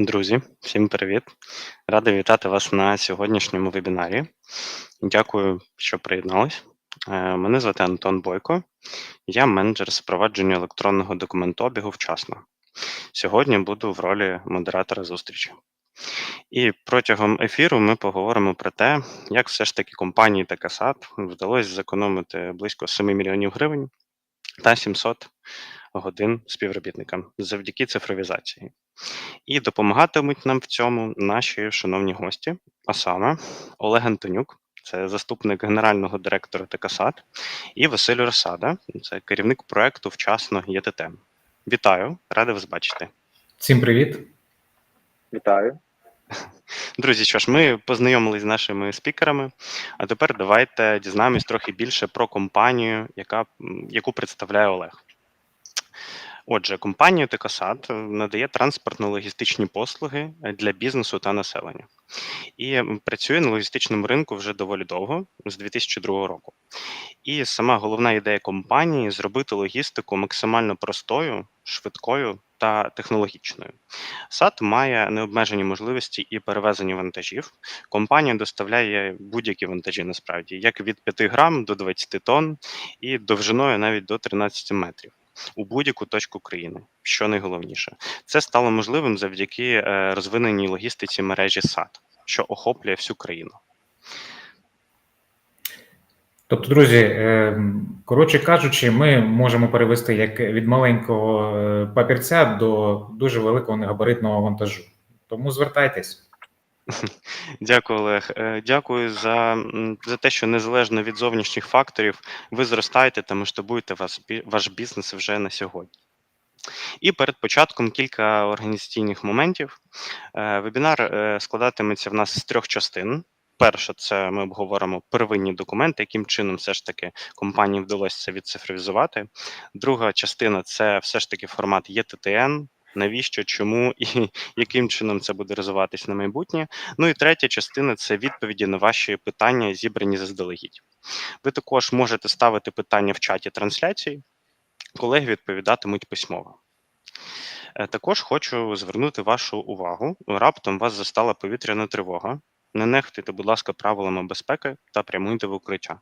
Друзі, всім привіт! Радий вітати вас на сьогоднішньому вебінарі. Дякую, що приєднались. Е, Мене звати Антон Бойко, я менеджер запровадження електронного документообігу вчасно. Сьогодні буду в ролі модератора зустрічі. І протягом ефіру ми поговоримо про те, як все ж таки компанії та Касат вдалося зекономити близько 7 мільйонів гривень та 700 годин співробітникам завдяки цифровізації. І допомагатимуть нам в цьому наші шановні гості, а саме Олег Антонюк, це заступник генерального директора ТКСАД, і Василь Росада, це керівник проекту Вчасно ЄТТ. Вітаю, радий вас бачити. Всім привіт. Вітаю. Друзі, що ж, ми познайомились з нашими спікерами, а тепер давайте дізнаємось трохи більше про компанію, яка, яку представляє Олег. Отже, компанія Текосад надає транспортно-логістичні послуги для бізнесу та населення і працює на логістичному ринку вже доволі довго, з 2002 року. І сама головна ідея компанії зробити логістику максимально простою, швидкою та технологічною. САД має необмежені можливості і перевезення вантажів. Компанія доставляє будь-які вантажі насправді, як від 5 грам до 20 тонн, і довжиною навіть до 13 метрів у будь-яку точку країни, що найголовніше. Це стало можливим завдяки е, розвиненій логістиці мережі САД, що охоплює всю країну. Тобто, друзі, е, коротше кажучи, ми можемо перевести як від маленького е, папірця до дуже великого негабаритного вантажу. Тому звертайтесь. Дякую, Олег. Е, Дякую за, за те, що незалежно від зовнішніх факторів ви зростаєте та масштабуєте вас, ваш бізнес вже на сьогодні. І перед початком кілька організаційних моментів. Е, Вебінар е, складатиметься в нас з трьох частин. Перше, це ми обговоримо первинні документи, яким чином все ж таки компанії вдалося це відцифровізувати. Друга частина це все ж таки формат ЄТТН. Навіщо, чому і яким чином це буде розвиватись на майбутнє. Ну і третя частина це відповіді на ваші питання, зібрані заздалегідь. Ви також можете ставити питання в чаті трансляції, колеги відповідатимуть письмово. Е, Також хочу звернути вашу увагу. Раптом вас застала повітряна тривога. Не нехтуйте, будь ласка, правилами безпеки та прямуйте в укриття.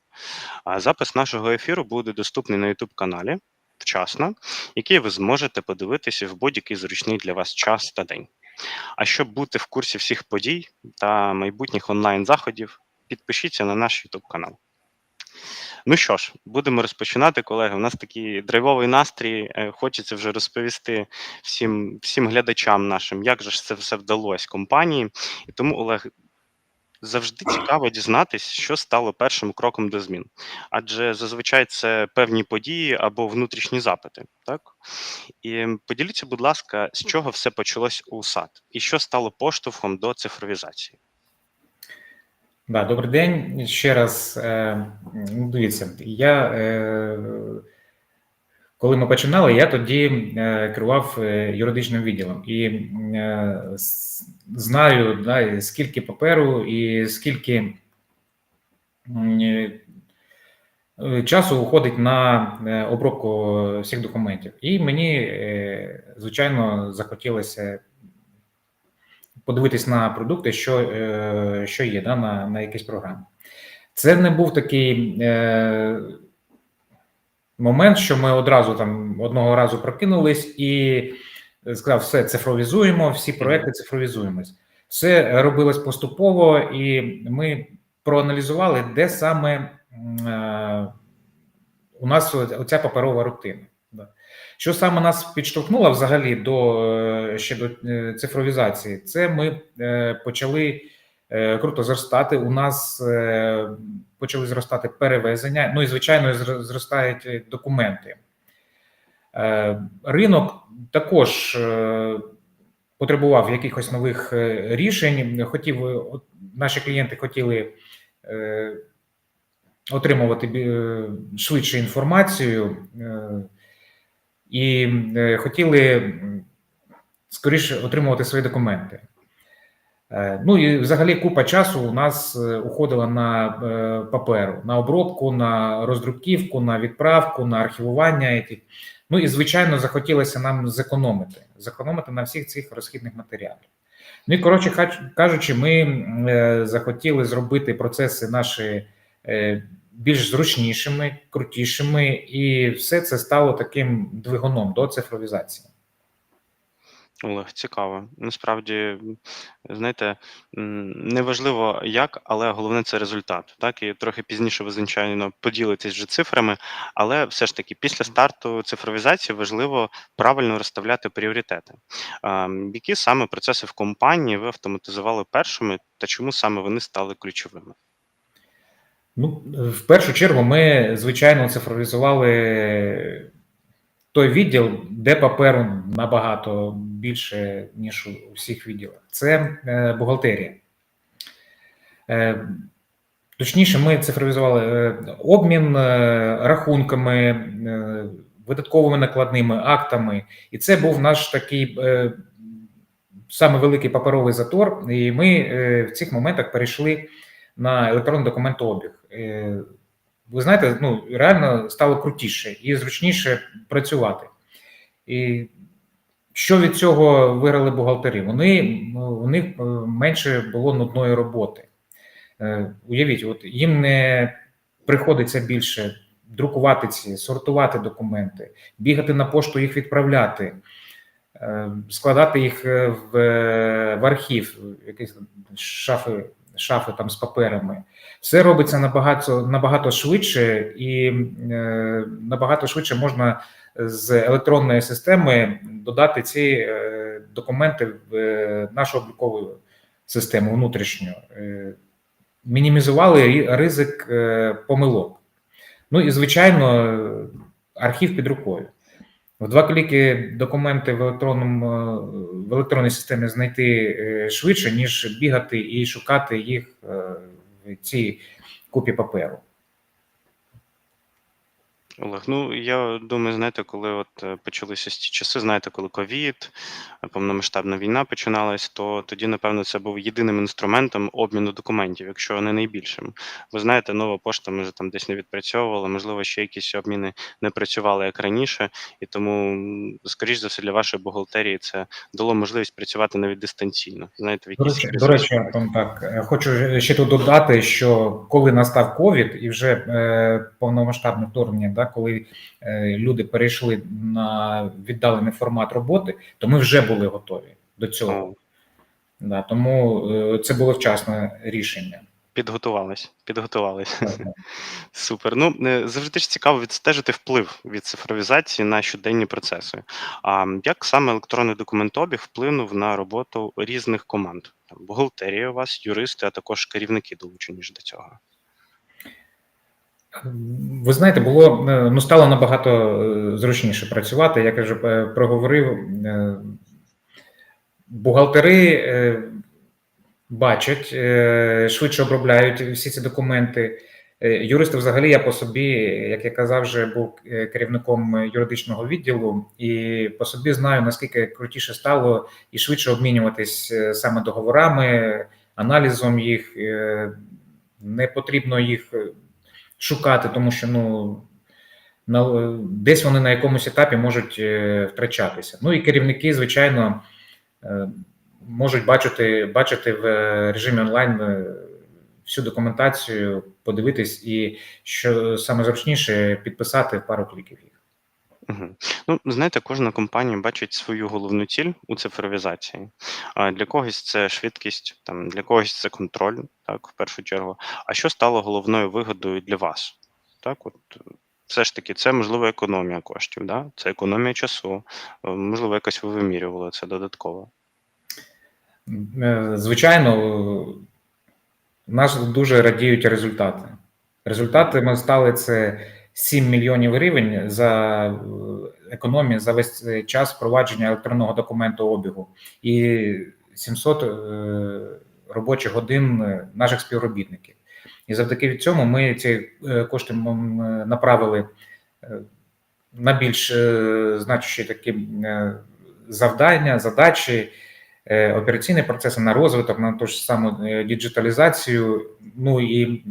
Запис нашого ефіру буде доступний на YouTube каналі вчасно, який ви зможете подивитися в будь-який зручний для вас час та день. А щоб бути в курсі всіх подій та майбутніх онлайн-заходів, підпишіться на наш YouTube канал. Ну що ж, будемо розпочинати, колеги. У нас такий драйвовий настрій. Е, Хочеться вже розповісти всім, всім глядачам нашим, як же ж це все вдалося компанії. І тому, Олег, завжди цікаво дізнатись, що стало першим кроком до змін. Адже зазвичай це певні події або внутрішні запити. Так? І поділіться, будь ласка, з чого все почалось у САД і що стало поштовхом до цифровізації. Да, добрий день. Ще раз е, ну, дивіться, я е, коли ми починали, я тоді е, керував е, юридичним відділом і е, знаю, да, скільки паперу і скільки часу уходить на обробку всіх документів. І мені, звичайно, захотілося подивитись на продукти, що, що є да, на, на якісь програми. Це не був такий момент, що ми одразу там одного разу прокинулись і сказав, все цифровізуємо, всі проекти цифровізуємось. Все робилось поступово, і ми проаналізували, де саме е, у нас оця паперова рутина. Що саме нас підштовхнуло взагалі до е, ще до е, цифровізації? Це ми е, почали круто зростати. У нас е, почали зростати перевезення. Ну і звичайно, зростають е, документи. Е, Ринок також е, потребував якихось нових е, рішень. Хотів е, наші клієнти хотіли е, отримувати е, швидше інформацію. е, і е, хотіли скоріше отримувати свої документи. Е, Ну і взагалі купа часу у нас е, уходила на е, паперу, на обробку, на роздруківку, на відправку, на архівування. Ну і звичайно захотілося нам зекономити, зекономити на всіх цих розхідних матеріалів. Ну і коротше кажучи, ми захотіли зробити процеси наші більш зручнішими, крутішими, і все це стало таким двигуном до цифровізації. Олег, цікаво. Насправді, знаєте, неважливо як, але головне це результат. Так, і трохи пізніше ви, звичайно, поділитесь вже цифрами, але все ж таки, після старту цифровізації важливо правильно розставляти пріоритети. Які саме процеси в компанії ви автоматизували першими, та чому саме вони стали ключовими? Ну, в першу чергу, ми звичайно цифровізували той відділ, де паперу набагато більше, ніж у всіх відділах. Це е, бухгалтерія. Е, Точніше, ми цифровізували е, обмін рахунками, видатковими накладними актами, і це був наш такий саме великий паперовий затор. І ми в цих моментах перейшли на електронний документообіг. Ви знаєте, ну реально стало крутіше і зручніше працювати. І що від цього виграли бухгалтери? Вони ну, у них е, менше було нудної роботи. Е, Уявіть, от їм не приходиться більше друкувати ці, сортувати документи, бігати на пошту, їх відправляти, е, складати їх в, в архів, якісь шафи, шафи там з паперами. Все робиться набагато, набагато швидше, і е, набагато швидше можна з електронної системи додати ці е, документи в е, нашу облікову систему внутрішню. Е, мінімізували ризик е, помилок. Ну і звичайно, архів під рукою. В два кліки документи в електронному е, в електронній системі знайти е, швидше, ніж бігати і шукати їх е, в цій купі паперу. Олег, ну я думаю, знаєте, коли от е, почалися ці часи, знаєте, коли ковід, е, повномасштабна війна починалась, то тоді, напевно, це був єдиним інструментом обміну документів, якщо не найбільшим. Ви знаєте, нова пошта ми вже там десь не відпрацьовувала, можливо, ще якісь обміни не працювали як раніше, і тому, скоріш за все, для вашої бухгалтерії це дало можливість працювати навіть дистанційно. Знаєте, в До речі, до речі. Антон, так е, хочу ще тут додати, що коли настав ковід і вже е, повномасштабне вторгнення, да, коли е, люди перейшли на віддалений формат роботи, то ми вже були готові до цього. Да, тому е, це було вчасне рішення. Підготувались, підготувались. Супер. Ну е, завжди ж цікаво відстежити вплив від цифровізації на щоденні процеси. А як саме електронний документообіг вплинув на роботу різних команд? Там бухгалтерія у вас, юристи, а також керівники долучені ж до цього. Ви знаєте, було е, ну стало набагато е, зручніше працювати. Як я вже проговорив, е, бухгалтери бачать, швидше обробляють всі ці документи. Юристи, взагалі, я по собі, як я казав, вже був керівником юридичного відділу, і по собі знаю, наскільки крутіше стало і швидше обмінюватись саме договорами, аналізом їх. Не потрібно їх шукати, тому що ну на десь вони на якомусь етапі можуть е, втрачатися. Ну і керівники, звичайно, е, можуть бачити, бачити в режимі онлайн е, всю документацію, подивитись, і що саме зручніше підписати пару кліків їх. Угу. Ну, знаєте, кожна компанія бачить свою головну ціль у цифровізації. А для когось це швидкість, там для когось це контроль, так, в першу чергу. А що стало головною вигодою для вас? Так, от все ж таки, це можливо економія коштів, да? це економія часу, е, можливо, якось ви вимірювали це додатково. Е, Звичайно, нас дуже радіють результати. Результати ми стали це 7 мільйонів гривень за е, економію за весь час впровадження електронного документу обігу і 700 е, робочих годин е, наших співробітників. І завдяки цьому ми ці е, кошти направили е, на більш значущі такі завдання, задачі, операційні процеси на розвиток, на ту ж саму діджиталізацію. Ну і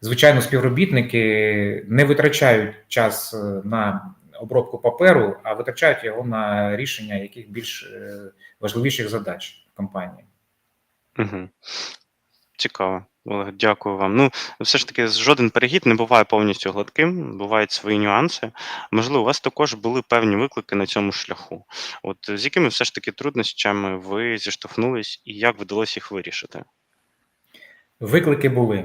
звичайно, співробітники не витрачають час на обробку паперу, а витрачають його на рішення яких більш важливіших задач компанії. Угу. Цікаво. Олег, дякую вам. Ну, все ж таки, жоден перехід не буває повністю гладким, бувають свої нюанси. Можливо, у вас також були певні виклики на цьому шляху. От з якими все ж таки труднощами ви зіштовхнулись і як вдалося їх вирішити? Виклики були.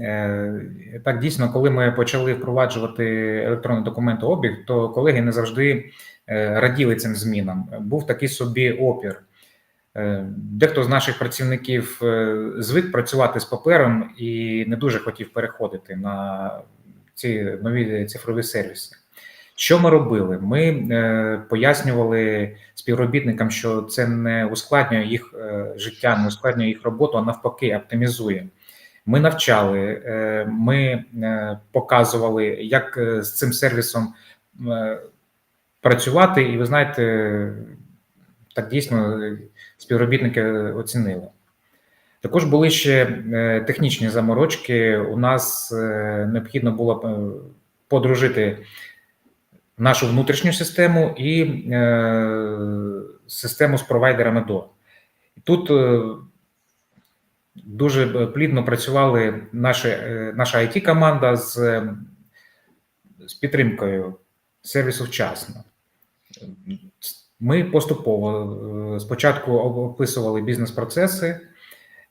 Е, Так, дійсно, коли ми почали впроваджувати електронний документообіг, то колеги не завжди е, раділи цим змінам. Був такий собі опір. Е, Дехто з наших працівників е, звик працювати з папером і не дуже хотів переходити на ці нові цифрові сервіси. Що ми робили? Ми е, пояснювали співробітникам, що це не ускладнює їх життя, не ускладнює їх роботу, а навпаки, оптимізує. Ми навчали, ми показували, як з цим сервісом працювати, і ви знаєте, так дійсно е, співробітники оцінили. Також були ще е, технічні заморочки. У нас е, необхідно було подружити нашу внутрішню систему і систему з провайдерами до. Тут дуже плідно працювали наші, наша it команда з, з підтримкою сервісу вчасно. Ми поступово е, спочатку описували бізнес-процеси,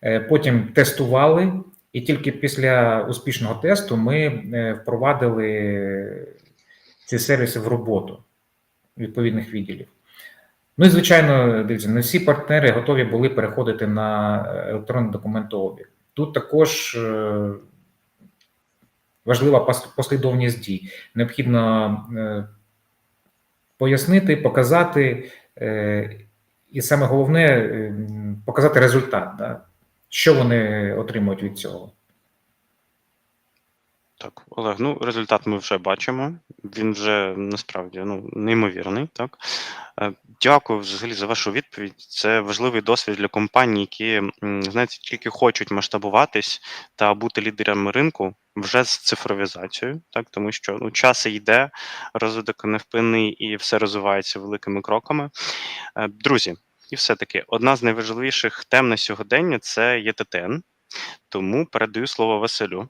е, потім тестували, і тільки після успішного тесту ми е, впровадили ці сервіси в роботу відповідних відділів. Ну і звичайно, дивіться, не всі партнери готові були переходити на електронний документообіг. Тут також важлива пос- послідовність дій. Необхідно пояснити, показати, е, і саме головне е, показати результат, да? що вони отримують від цього. Так, Олег, ну результат ми вже бачимо. Він вже насправді ну, неймовірний. Так Е, дякую взагалі за вашу відповідь. Це важливий досвід для компаній, які знаєте, тільки хочуть масштабуватись та бути лідерами ринку вже з цифровізацією, так тому що ну час йде, розвиток невпинний і все розвивається великими кроками. Е, Друзі, і все таки одна з найважливіших тем на сьогодення це ЄТТН. Тому передаю слово Василю.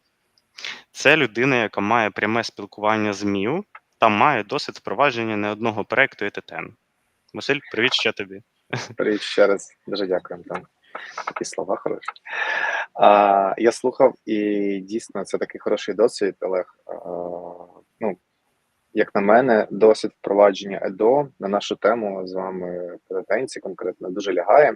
Це людина, яка має пряме спілкування з МІУ та має досвід впровадження не одного проекту ЕТТН. Василь, привіт ще тобі. Привіт ще раз. Дуже дякую, Антон. Такі слова хороші. А, я слухав, і дійсно це такий хороший досвід, Олег. А, ну, як на мене, досвід впровадження ЕДО на нашу тему з вами претензії конкретно дуже лягає.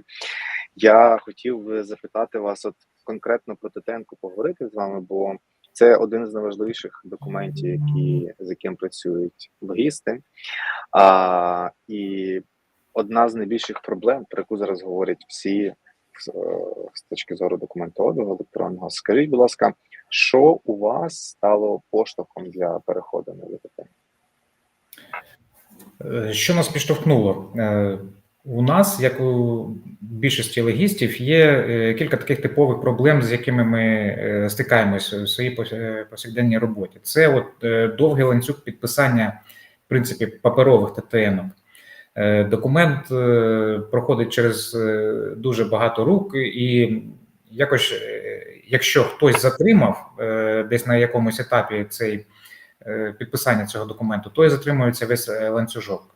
Я хотів запитати вас, от конкретно про ТТНку поговорити з вами, бо це один з найважливіших документів, які, з яким працюють логісти. А, і одна з найбільших проблем, про яку зараз говорять всі е, з точки зору документообігу електронного. Скажіть, будь ласка, що у вас стало поштовхом для переходу на ВТТ? Е, Що нас підштовхнуло? У нас, як у більшості логістів, є е, кілька таких типових проблем, з якими ми е, стикаємося у своїй е, повсякденній роботі. Це от довгий ланцюг підписання, в принципі, паперових ТТН. Документ проходить через дуже багато рук, і якось, якщо хтось затримав десь на якомусь етапі цей підписання цього документу, то і затримується весь ланцюжок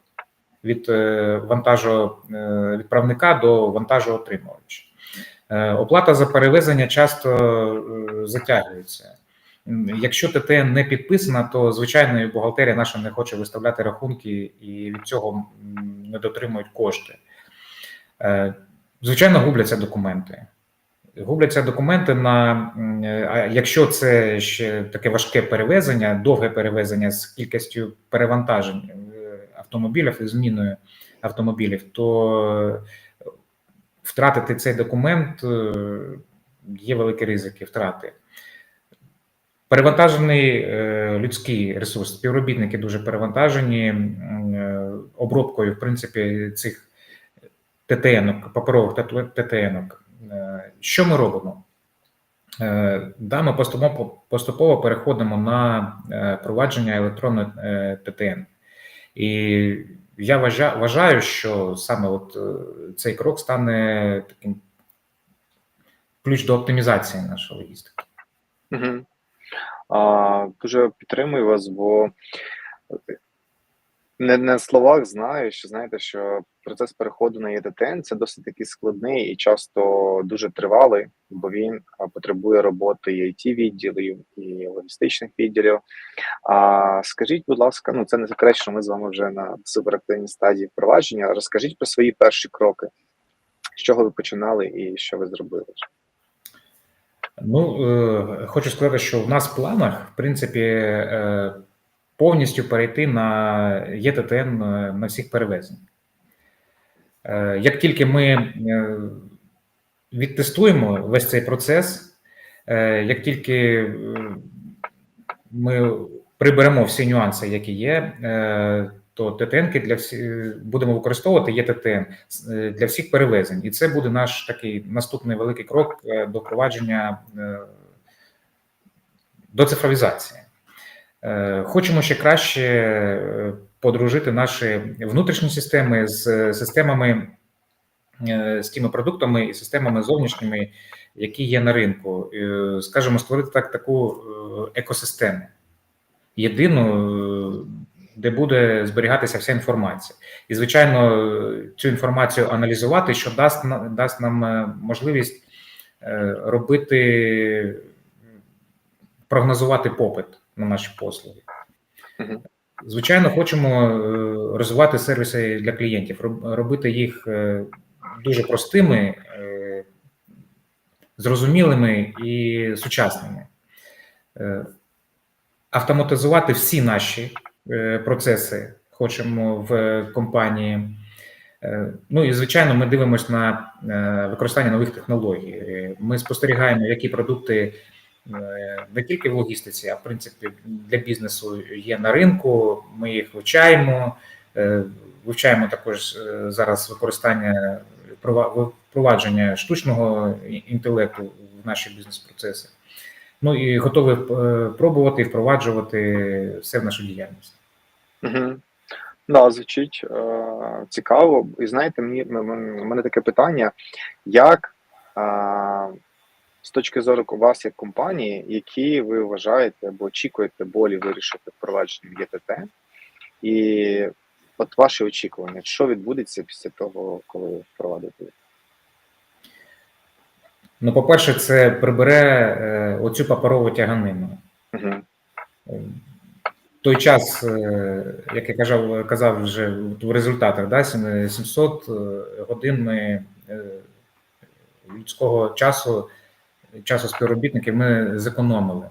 від е, вантажу е, відправника до вантажу отримувача. Е, Оплата за перевезення часто затягується. Якщо ТТН не підписана, то звичайно бухгалтерія наша не хоче виставляти рахунки і від цього не дотримують кошти. Звичайно, губляться документи. Губляться документи на якщо це ще таке важке перевезення, довге перевезення з кількістю перевантажень автомобілів і зміною автомобілів, то е, втратити цей документ е, є великі ризики втрати. Перевантажений е, людський ресурс, співробітники дуже перевантажені обробкою, в принципі, цих ТТН, паперових ТТН. Що ми робимо? Да, ми поступово, переходимо на провадження електронної ТТН. І я вважаю, що саме от е, цей крок стане таким ключ до оптимізації нашої логістики. Угу. А, дуже підтримую вас, бо не на словах знаю, що знаєте, що процес переходу на ЄТТН це досить таки складний і часто дуже тривалий, бо він потребує роботи і it відділів, і логістичних відділів. А скажіть, будь ласка, ну це не секрет, що ми з вами вже на суперактивній стадії впровадження. Розкажіть про свої перші кроки, з чого ви починали і що ви зробили? Ну, е, хочу сказати, що в нас в планах, в принципі, е, повністю перейти на ЄТТН на всіх перевезень. Е, Як тільки ми е, відтестуємо весь цей процес, е, як тільки ми приберемо всі нюанси, які є, то ТТН для всі будемо використовувати ЄТТН е, для всіх перевезень, і це буде наш такий наступний великий крок до впровадження до цифровізації. Е, Хочемо ще краще е, подружити наші внутрішні системи з е, системами, з тими продуктами і системами зовнішніми, які є на ринку. Скажімо, створити так таку екосистему єдину, де буде зберігатися вся інформація. І, звичайно, цю інформацію аналізувати, що дасть, дасть нам можливість робити, прогнозувати попит на наші послуги. Звичайно, хочемо е, розвивати сервіси для клієнтів, робити їх е, дуже простими, е, зрозумілими і сучасними. Автоматизувати всі наші процеси хочемо в компанії. Ну і звичайно, ми дивимося на використання нових технологій. Ми спостерігаємо, які продукти не тільки в логістиці, а в принципі для бізнесу є на ринку. Ми їх вивчаємо, Е, вивчаємо також е, зараз використання впровадження штучного інтелекту в наші бізнес-процеси. Ну і готові е, пробувати і впроваджувати все в нашу діяльність. Да, звучить е, цікаво. І знаєте, мені мене таке питання: як е, з точки зору вас як компанії, які ви вважаєте або очікуєте болі вирішити впровадженням ЄТТ, і от ваші очікування, що відбудеться після того, коли ви впровадите? Ну, по-перше, це прибере е, оцю паперову тяганину. Угу. той час, е, як я казав, казав вже в результатах, да, 700 годин ми, е, людського часу, часу співробітників ми зекономили.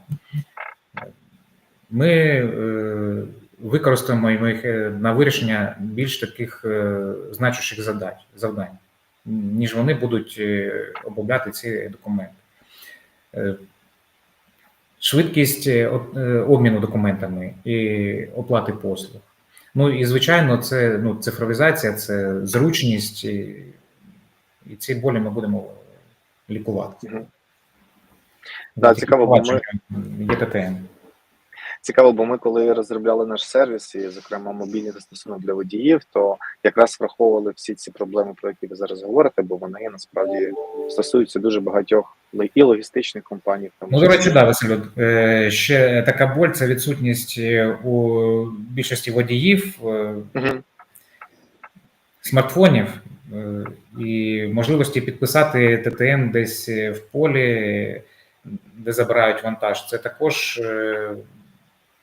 Ми е, використаємо їх е, на вирішення більш таких е, значущих задач, завдань, ніж вони будуть обробляти ці документи. Швидкість обміну документами і оплати послуг. Ну і звичайно, це ну, цифровізація, це зручність, і, і ці болі ми будемо лікувати. Да, цікаво, бо ми- впровадження Цікаво, бо ми, коли розробляли наш сервіс, і, зокрема, мобільний застосунок для водіїв, то якраз враховували всі ці проблеми, про які ви зараз говорите, бо вони насправді стосуються дуже багатьох і логістичних компаній. тому Ну, до речі, да, Василю, е, ще така боль це відсутність е, у більшості водіїв Мгм. смартфонів і можливості підписати ТТН десь в полі, де забирають вантаж. Це також е,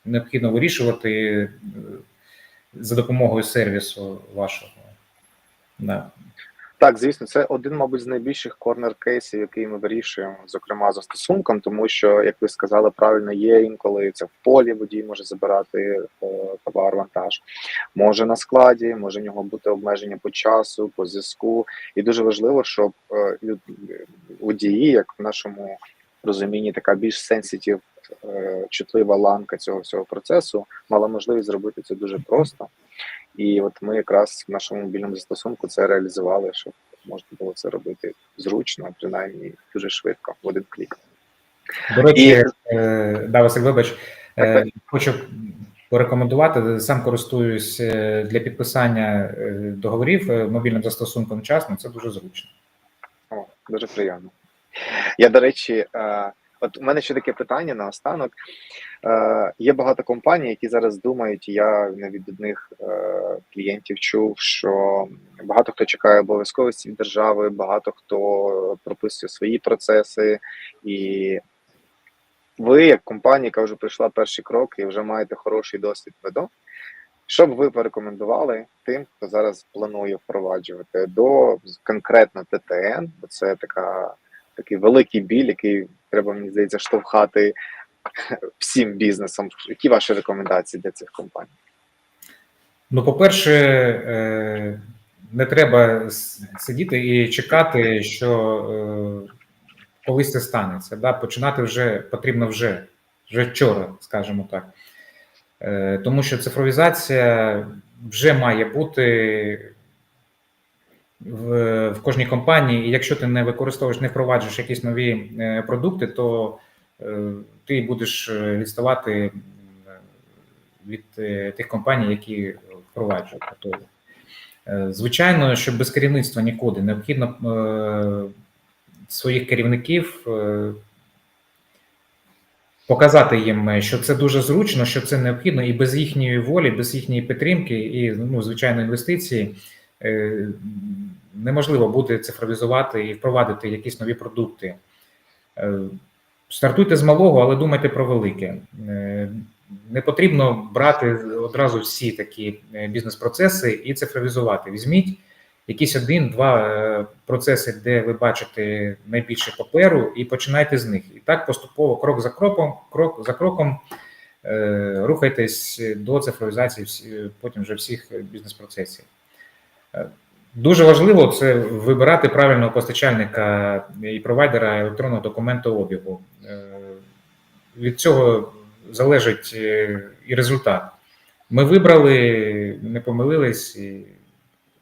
необхідно вирішувати е, за допомогою сервісу вашого. Да. Так, звісно, це один, мабуть, з найбільших корнер-кейсів, який ми вирішуємо, зокрема застосунком, тому що, як ви сказали, правильно є інколи це в полі водій може забирати е, товар, вантаж, може на складі, може в нього бути обмеження по часу, по зв'язку. І дуже важливо, щоб водії, як в нашому розумінні, така більш сенситив, е, чутлива ланка цього всього процесу, мала можливість зробити це дуже просто. І от ми якраз в нашому мобільному застосунку це реалізували, щоб можна було це робити зручно, принаймні дуже швидко, в один клік. До речі, І- е, да, Василь, вибач, е, хочу порекомендувати. Сам користуюсь для підписання договорів мобільним застосунком вчасно. Це дуже зручно. О, дуже приємно. Я, до речі, е, от у мене ще таке питання наостанок. Е, Є багато компаній, які зараз думають, я від одних е, клієнтів чув, що багато хто чекає обов'язковості від держави, багато хто прописує свої процеси. І ви, як компанія, яка вже пройшла перший крок і вже маєте хороший досвід ведо, що б ви порекомендували тим, хто зараз планує впроваджувати до конкретно ТТН, бо це така, такий великий біль, який треба, мені здається, штовхати всім бізнесом. Які ваші рекомендації для цих компаній? Ну, по-перше, е, не треба сидіти і чекати, що е, колись це станеться. Да? Починати вже потрібно вже, вже вчора, скажімо так. Е, Тому що цифровізація вже має бути в, в кожній компанії, і якщо ти не використовуєш, не впроваджуєш якісь нові е, продукти, то е, ти будеш відставати від е, тих компаній, які впроваджують. Тобто, звичайно, що без керівництва нікуди необхідно своїх керівників показати їм, що це дуже зручно, що це необхідно, і без їхньої волі, без їхньої підтримки і, ну, звичайно, інвестиції неможливо буде цифровізувати і впровадити якісь нові продукти. Е, Стартуйте з малого, але думайте про велике. Е, Не потрібно брати одразу всі такі е, бізнес-процеси і цифровізувати. Візьміть якісь один-два е, процеси, де ви бачите найбільше паперу, і починайте з них. І так поступово, крок за кроком, крок за кроком, е, рухайтесь до цифровізації потім вже всіх бізнес-процесів. Дуже важливо це вибирати правильного постачальника і провайдера електронного документообігу. Е, Від цього залежить е, і результат. Ми вибрали, не помилились, і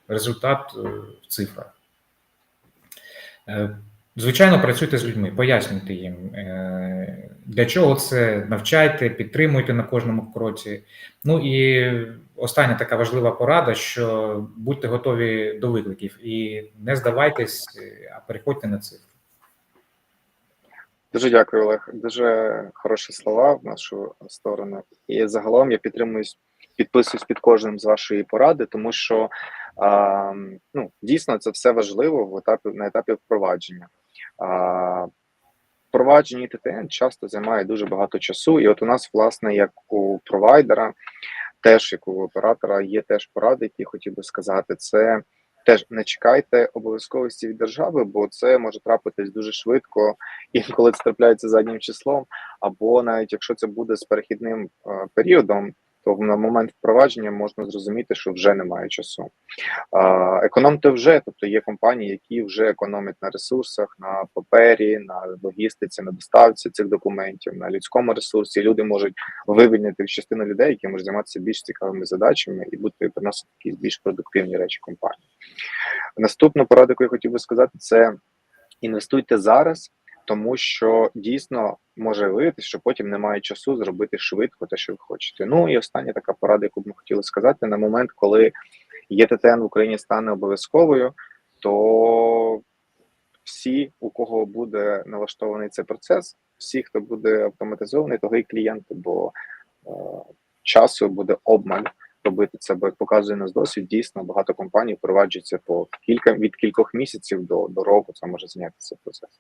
результат е, в цифрах. Звичайно, працюйте з людьми, пояснюйте їм, е, для чого це, навчайте, підтримуйте на кожному кроці. Ну і остання така важлива порада, що будьте готові до викликів і не здавайтесь, а переходьте на цифру. Дуже дякую, Олег. Дуже хороші слова в нашу сторону. І загалом я підтримуюсь, підписуюсь під кожним з вашої поради, тому що а, ну, дійсно це все важливо в етапі на етапі впровадження. А, впровадження ТТН часто займає дуже багато часу, і от у нас, власне, як у провайдера, теж як у оператора, є теж поради, які хотів би сказати. Це теж не чекайте обов'язковості від держави, бо це може трапитись дуже швидко, інколи це трапляється заднім числом, або навіть якщо це буде з перехідним е, періодом, то на момент впровадження можна зрозуміти, що вже немає часу. Економте вже, тобто є компанії, які вже економять на ресурсах, на папері, на логістиці, на доставці цих документів, на людському ресурсі. Люди можуть вивільнити частину людей, які можуть займатися більш цікавими задачами і бути приносити якісь більш продуктивні речі компанії. Наступну пораду, яку я хотів би сказати, це інвестуйте зараз, тому що дійсно може виявитися, що потім немає часу зробити швидко те, що ви хочете. Ну і остання така порада, яку б ми хотіли сказати, на момент, коли ЄТТН в Україні стане обов'язковою, то всі, у кого буде налаштований цей процес, всі, хто буде автоматизований, того і клієнти, бо е, часу буде обмаль робити це, бо як показує нас досвід, дійсно багато компаній впроваджується по кілька від кількох місяців до, до року. Це може зайнятися процес.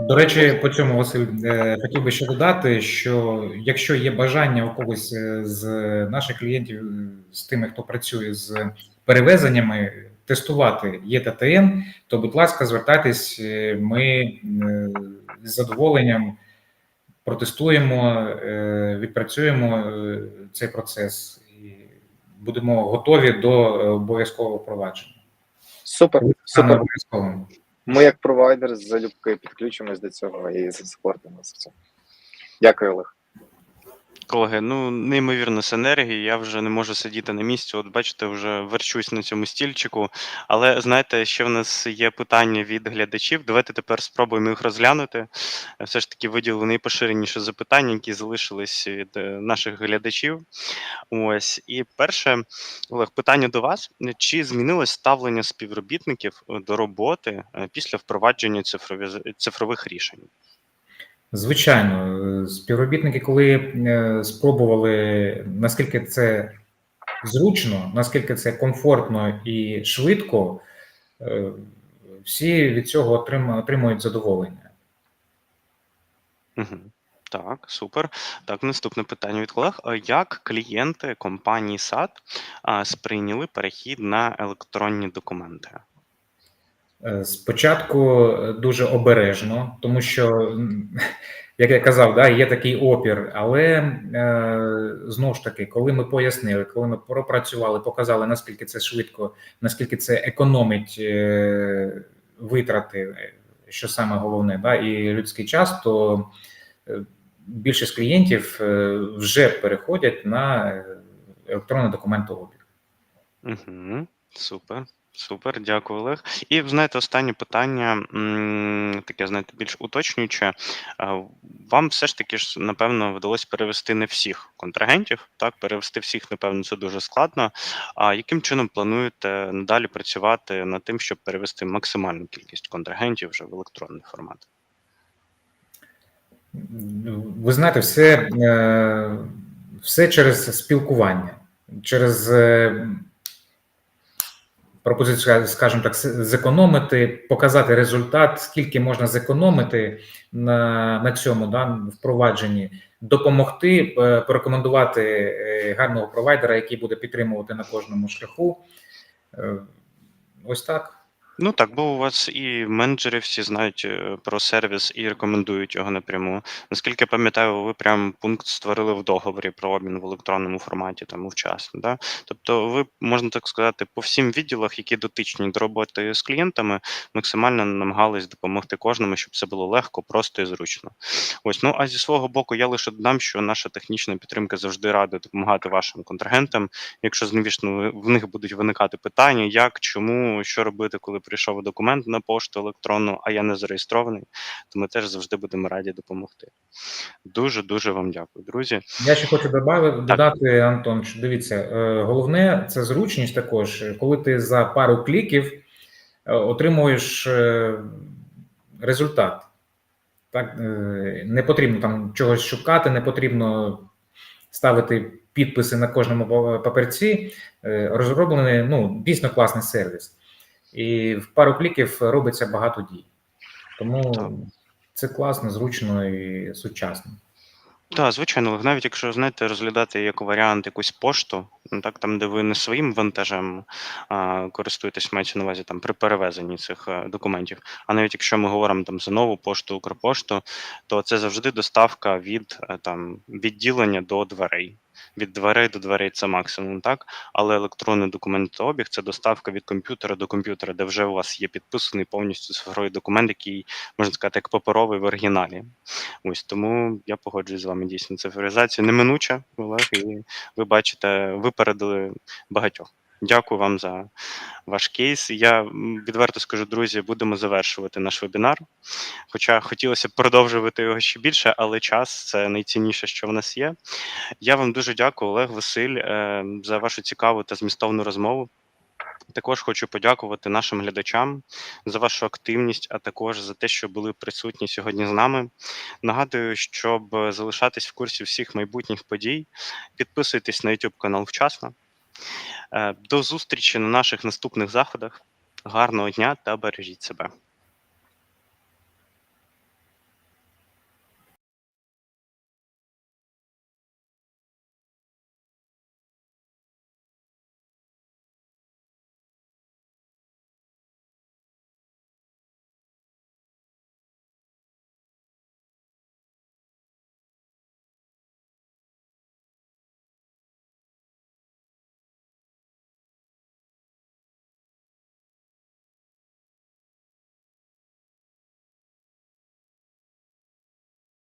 До речі, по цьому Василь е, хотів би ще додати, що якщо є бажання у когось е, з наших клієнтів, е, з тими, хто працює з перевезеннями, тестувати ЄТТН, то, будь ласка, звертайтесь, ми з задоволенням протестуємо, відпрацюємо цей процес і будемо готові до обов'язкового впровадження. Супер, супер. Ми, як провайдер, залюбки підключимось до цього і засупортимо це цьому. Дякую, Олег. Колеги, ну неймовірна синергія. Я вже не можу сидіти на місці. От бачите, вже верчусь на цьому стільчику. Але знаєте, ще в нас є питання від глядачів. Давайте тепер спробуємо їх розглянути. Все ж таки виділили найпоширеніші запитання, які залишились від е, наших глядачів. Ось і перше, Олег, питання до вас: чи змінилось ставлення співробітників е, до роботи е, після впровадження цифрових рішень? Звичайно, співробітники, коли е, спробували, наскільки це зручно, наскільки це комфортно і швидко, е, всі від цього отримують задоволення. Угу. Так, супер. Так, наступне питання від колег. Як клієнти компанії SAT сприйняли перехід на електронні документи? Е, Спочатку е, дуже обережно, тому що, як я казав, да, є такий опір, але е, знову ж таки, коли ми пояснили, коли ми пропрацювали, показали, наскільки це швидко, наскільки це економить витрати, що саме головне, да, і людський час, то більшість клієнтів вже переходять на електронний документообіг. Угу. Супер. Супер, дякую, Олег. І знаєте, останнє питання, таке, знаєте, більш уточнююче. Вам все ж таки ж, напевно, вдалося перевести не всіх контрагентів. Так, перевести всіх, напевно, це дуже складно. А яким чином плануєте надалі працювати над тим, щоб перевести максимальну кількість контрагентів вже в електронний формат? Ви знаєте, все, е, все через спілкування, через е, пропозицію, скажімо так, зекономити, показати результат, скільки можна зекономити на, на цьому да, впровадженні, допомогти, е, порекомендувати е, гарного провайдера, який буде підтримувати на кожному шляху. Е, Ось так. Ну так, бо у вас і менеджери всі знають е, про сервіс і рекомендують його напряму. Наскільки пам'ятаю, ви прям пункт створили в договорі про обмін в електронному форматі там вчасно. Да? Тобто, ви можна так сказати, по всім відділах, які дотичні до роботи з клієнтами, максимально намагались допомогти кожному, щоб це було легко, просто і зручно. Ось ну а зі свого боку, я лише додам, що наша технічна підтримка завжди рада допомагати вашим контрагентам. Якщо звісно в них будуть виникати питання, як, чому, що робити, коли прийшов документ на пошту електронну, а я не зареєстрований, то ми теж завжди будемо раді допомогти. Дуже дуже вам дякую, друзі. Я ще хочу додати, Антон, що дивіться, е, головне це зручність також, коли ти за пару кліків е, отримуєш е, результат. Так, не потрібно там чогось шукати, не потрібно ставити підписи на кожному па- папірці. Е, Розроблений ну, дійсно класний сервіс. І в пару кліків робиться багато дій. Тому це класно, зручно і сучасно. Так, звичайно, але навіть якщо знаєте, розглядати як варіант якусь пошту, ну, так там, де ви не своїм вантажем а, користуєтесь, мається на увазі там при перевезенні цих е, документів. А навіть якщо ми говоримо там за нову пошту, Укрпошту, то це завжди доставка від е, там відділення до дверей. Від дверей до дверей це максимум, так? Але електронний документообіг це доставка від комп'ютера до комп'ютера, де вже у вас є підписаний повністю цифровий документ, який можна сказати, як паперовий в оригіналі. Ось тому я погоджуюсь з вами. Дійсно, цифровізація неминуча, Олег, і ви бачите, випередили багатьох. Дякую вам за ваш кейс. Я відверто скажу, друзі, будемо завершувати наш вебінар. Хоча хотілося б продовжувати його ще більше, але час це найцінніше, що в нас є. Я вам дуже дякую, Олег, Василь, е, за вашу цікаву та змістовну розмову. Також хочу подякувати нашим глядачам за вашу активність, а також за те, що були присутні сьогодні з нами. Нагадую, щоб залишатись в курсі всіх майбутніх подій, підписуйтесь на YouTube канал вчасно. Е, До зустрічі на наших наступних заходах. Гарного дня та бережіть себе.